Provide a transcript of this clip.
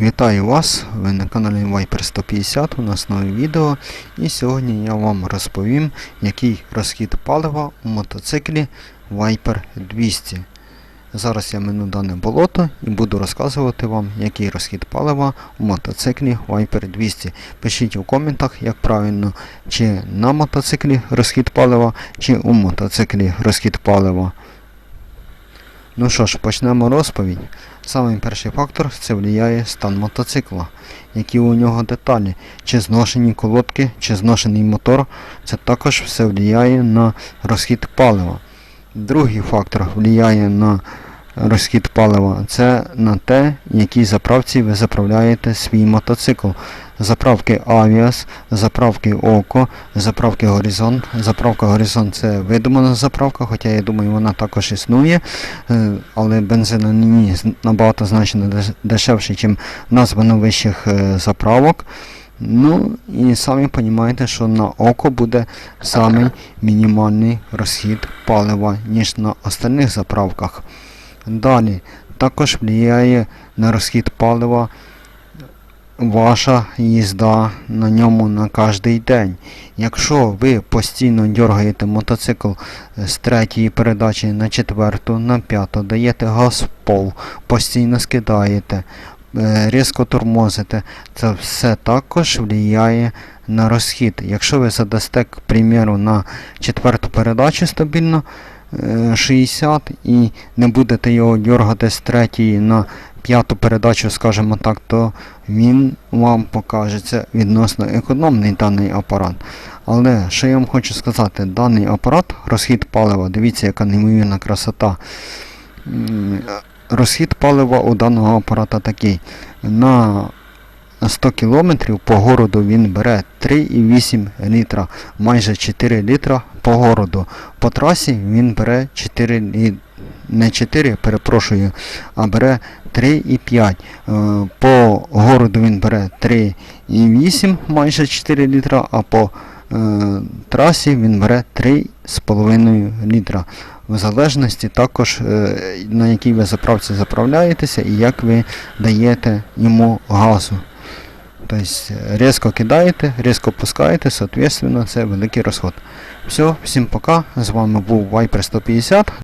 Вітаю вас! Ви на каналі Viper 150, у нас нове відео і сьогодні я вам розповім, який розхід палива у мотоциклі Viper 200. Зараз я мину дане болото і буду розказувати вам, який розхід палива у мотоциклі Viper 200. Пишіть у коментах, як правильно, чи на мотоциклі розхід палива, чи у мотоциклі розхід палива. Ну що ж, почнемо розповідь. Самий перший фактор це влияє стан мотоцикла, які у нього деталі, чи зношені колодки, чи зношений мотор, це також все влияє на розхід палива. Другий фактор влияє на розхід палива, це на те, якій заправці ви заправляєте свій мотоцикл. Заправки Avias, заправки Око, заправки Горизонт. Заправка Горизонт це видумана заправка, хоча я думаю, вона також існує, е, але бензин на ній набагато значно деш- дешевший, ніж названо вищих е, заправок. Ну і самі розумієте, що на око буде самий мінімальний розхід палива, ніж на остальних заправках. Далі також впливає на розхід палива ваша їзда на ньому на кожний день. Якщо ви постійно дергаєте мотоцикл з третьої передачі на четверту, на п'яту, даєте газ в пол, постійно скидаєте, е, різко тормозите, це все також впливає на розхід. Якщо ви задасте, к примеру, на четверту передачу стабільно 60 і не будете його дергати з третьої на п'яту передачу, скажімо так, то він вам покажеться відносно економний даний апарат. Але що я вам хочу сказати, даний апарат, розхід палива, дивіться, яка неймовірна красота. Розхід палива у даного апарата такий. На 100 км по городу він бере 3,8 літра, майже 4 літра по городу. По трасі він бере 4 лі- не 4, перепрошую, а бере 3,5. Е, По городу він бере 3,8, майже 4 літра, а по е, трасі він бере 3,5 літра. В залежності також е, на якій ви заправці заправляєтеся і як ви даєте йому газу. Тобто різко кидаєте, різко пускаєте, соответственно, це великий розход. Все, всім пока. З вами був Viper 150.